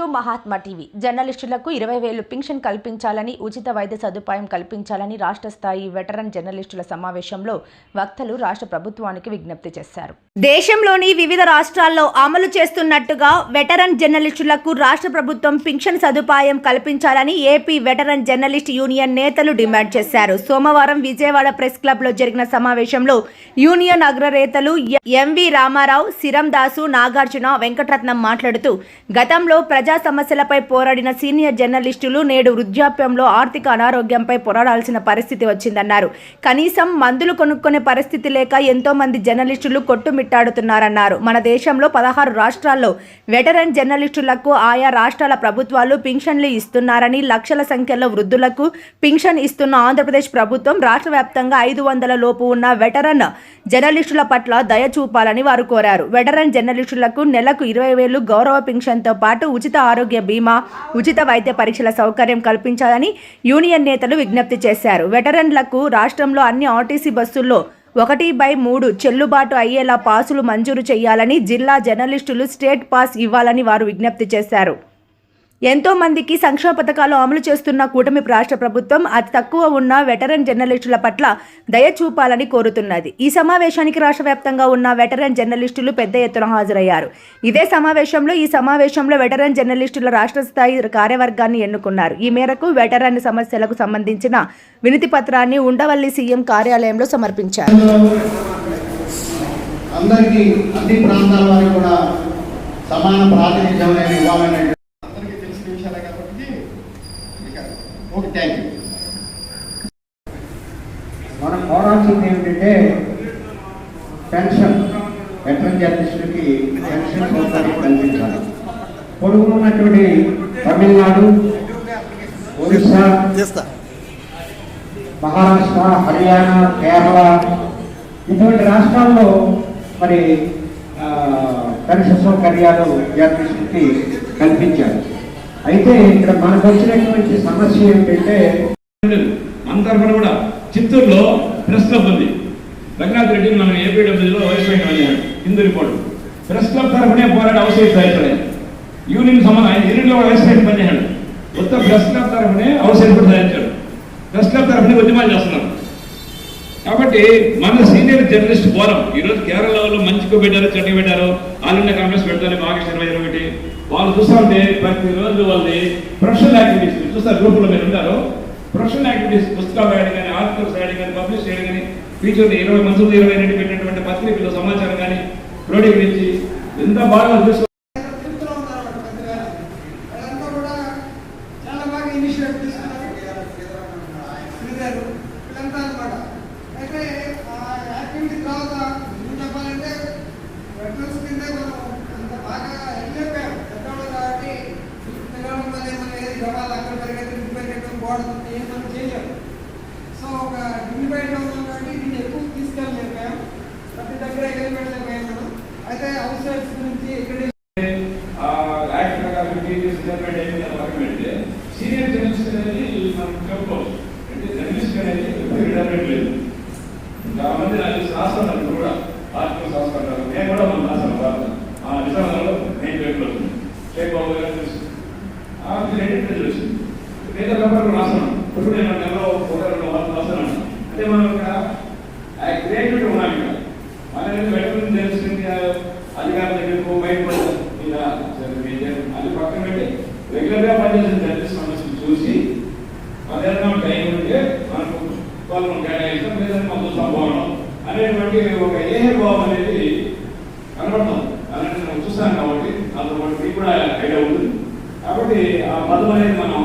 To Mahatma TV. జర్నలిస్టులకు ఇరవై వేలు పింఛన్ కల్పించాలని ఉచిత వైద్య సదుపాయం కల్పించాలని రాష్ట్ర స్థాయి వెటరన్ జర్నలిస్టుల సమావేశంలో వక్తలు రాష్ట్ర ప్రభుత్వానికి విజ్ఞప్తి చేశారు. దేశంలోని వివిధ రాష్ట్రాల్లో అమలు చేస్తున్నట్టుగా వెటరన్ జర్నలిస్టులకు రాష్ట్ర ప్రభుత్వం పింఛన్ సదుపాయం కల్పించాలని ఏపీ వెటరన్ జర్నలిస్ట్ యూనియన్ నేతలు డిమాండ్ చేశారు. సోమవారం విజయవాడ ప్రెస్ క్లబ్లో జరిగిన సమావేశంలో యూనియన్ అగ్రనేతలు ఎంవి రామారావు సిరం దాసు నాగార్జున వెంకటరత్నం మాట్లాడుతూ గతంలో ప్రజా సమస్యలపై పోరాడిన సీనియర్ జర్నలిస్టులు నేడు వృద్ధాప్యంలో ఆర్థిక అనారోగ్యంపై పోరాడాల్సిన పరిస్థితి వచ్చిందన్నారు. కనీసం మందులు కొనుక్కునే పరిస్థితి లేక ఎంతో మంది జర్నలిస్టులు కొట్టుమిట్టాడుతున్నారన్నారు మన దేశంలో పదహారు రాష్ట్రాల్లో వెటరన్ జర్నలిస్టులకు ఆయా రాష్ట్రాల ప్రభుత్వాలు పింఛన్లు ఇస్తున్నారని లక్షల సంఖ్యలో వృద్ధులకు పింఛన్ ఇస్తున్న ఆంధ్రప్రదేశ్ ప్రభుత్వం రాష్ట్ర వ్యాప్తంగా ఐదు వందల లోపు ఉన్న వెటరన్ జర్నలిస్టుల పట్ల దయ చూపాలని వారు కోరారు. వెటరన్ జర్నలిస్టులకు నెలకు ఇరవై వేలు గౌరవ పింఛన్తో పాటు ఉచిత ఆరోగ్య బీమా ఉచిత వైద్య పరీక్షల సౌకర్యం కల్పించాలని యూనియన్ నేతలు విజ్ఞప్తి చేశారు. వెటరన్లకు రాష్ట్రంలో అన్ని ఆర్టీసీ బస్సుల్లో ఒకటి బై మూడు చెల్లుబాటు అయ్యేలా పాసులు మంజూరు చేయాలని జిల్లా జర్నలిస్టులు స్టేట్ పాస్ ఇవ్వాలని వారు విజ్ఞప్తి చేశారు. ఎంతో మందికి సంక్షేమ పథకాలు అమలు చేస్తున్న కూటమి రాష్ట్ర ప్రభుత్వం అతి తక్కువ ఉన్న వెటరన్ జర్నలిస్టుల పట్ల దయ చూపాలని కోరుతున్నది. ఈ సమావేశానికి రాష్ట్ర వ్యాప్తంగా ఉన్న వెటరన్ జర్నలిస్టులు పెద్ద ఎత్తున హాజరయ్యారు. ఇదే సమావేశంలో ఈ సమావేశంలో వెటరన్ జర్నలిస్టుల రాష్ట్ర స్థాయి కార్యవర్గాన్ని ఎన్నుకున్నారు. ఈ మేరకు వెటరన్ సమస్యలకు సంబంధించిన వినతి పత్రాన్ని ఉండవల్లి సీఎం కార్యాలయంలో సమర్పించారు. అందరికీ అన్ని ప్రాంతాల వారికి కూడా సమాన ప్రాతినిధ్యం అనేది ఇవ్వాలనే అందరికీ తెలిసిన విషయాలే కాబట్టి ఇక ఓకే థ్యాంక్ యూ మనం కోరాల్సింది ఏమిటంటే పెన్షన్ వెటరన్ జర్నలిస్టులకి పెన్షన్ సౌకర్యం కల్పించాలి. పొడుగు ఉన్నటువంటి తమిళనాడు ఒరిస్సా మహారాష్ట్ర హర్యానా కేరళ ఇటువంటి రాష్ట్రాల్లో మరి పెన్షన్ సౌకర్యాలు జర్నలిస్టులకి కల్పించారు అయితే ఇక్కడ మనకు వచ్చినటువంటి సమస్య ఏమిటంటే లేదు. మన తరఫున కూడా చిత్తూరులో ప్రెస్ క్లబ్ ఉంది. రంగనాథ్ రెడ్డి మనం ఏపీడబ్ల్యూలో వైస్ అయ్యాడు హిందూ రిపోర్ట్. ప్రెస్ క్లబ్ తరఫునే పోరాడు అవసరం సాయిపడే యూనియన్ సంబంధం ఆయన యూనియన్లో వైస్ ప్రెసిడెంట్ పనిచేశాడు కొత్త ప్రెస్ క్లబ్ తరఫునే అవసరం కూడా సాధించాడు ప్రెస్ క్లబ్ తరఫునే ఉద్యమాలు చేస్తున్నారు. కాబట్టి మన సీనియర్ జర్నలిస్ట్ ఫోరం. ఈ రోజు కేరళలో మంచిగా పెట్టారు చెడ్డగా పెట్టారు. ఆల్ ఇండియా కాంగ్రెస్ పెడతారు ఆగస్టు ఇరవై ఇరవై ఒకటి. వాళ్ళు చూస్తా ప్రతిరోజు ప్రతి రోజు వాళ్ళది ప్రొఫెషనల్ యాక్టివిటీస్. చూస్తారు గ్రూపులో మీరు ఉంటారు. ప్రొఫెషనల్ యాక్టివిటీస్ పుస్తకాలు రాయడం కానీ ఆర్టికల్స్ రాయడం కానీ పబ్లిష్ చేయడం కానీ ఫీచర్ ఇరవై మంది ఇరవై రెండు పెట్టినటువంటి పత్రికలు సమాచారం కానీ క్రోడీకరించి ఎంత బాగా చూస్తారు. వీళ్ళంతా అయితే ఆ యాక్టివిటీ తర్వాత చెప్పాలంటే ఏం మనం చేయలేము. సో ఒక డిగ్నిఫైడ్గా ఉన్నాం కాబట్టి దీన్ని ఎక్కువ తీసుకెళ్ళలేకపోయాం ప్రతి దగ్గర వెళ్ళిపెట్టలేకపోయాం మనం అయితే హౌస్ సైడ్స్ గురించి ఇక్కడ ప్రకారం పెడితే సీనియర్ జర్నలిస్ట్ అనేది మనం చెప్పుకోవచ్చు అంటే జర్నలిస్ట్ అనేది లేదు మంది నాకు రాస్తున్నారు కూడా ఆర్టికల్స్ రాసుకుంటారు నేను కూడా మనం రాసాను రాస్తాను ఆ నిజామాబాద్లో నేను చెప్పలేదు షేక్ బాబు గారు తెలుసు ఆ తెలుసు మిగతా రాస్తున్నాను ఇప్పుడు నేను నెలలో ఒక రెండు వారాలు రాస్తున్నాను అంటే మనం ఇక్కడ క్రియేటివిటీ ఉన్నాం ఇక్కడ మన వెటరన్ తెలిసింది అధికారుల దగ్గరకు బయట ఇలా అది పక్కన పెట్టి రెగ్యులర్గా పనిచేసిన జర్నలిస్ట్ సమస్యలు చూసి అదేవిధంగా టైం ఉంటే మనకు వాళ్ళు కేటాయిస్తాం లేదంటే మనం చూస్తాం అనేటువంటి ఒక ఏహ భావం అనేది కనబడతాం అలాంటి మనం చూస్తాం కాబట్టి అందులో మీకు కూడా ఐడియా ఉంటుంది కాబట్టి ఆ పదం అనేది మనం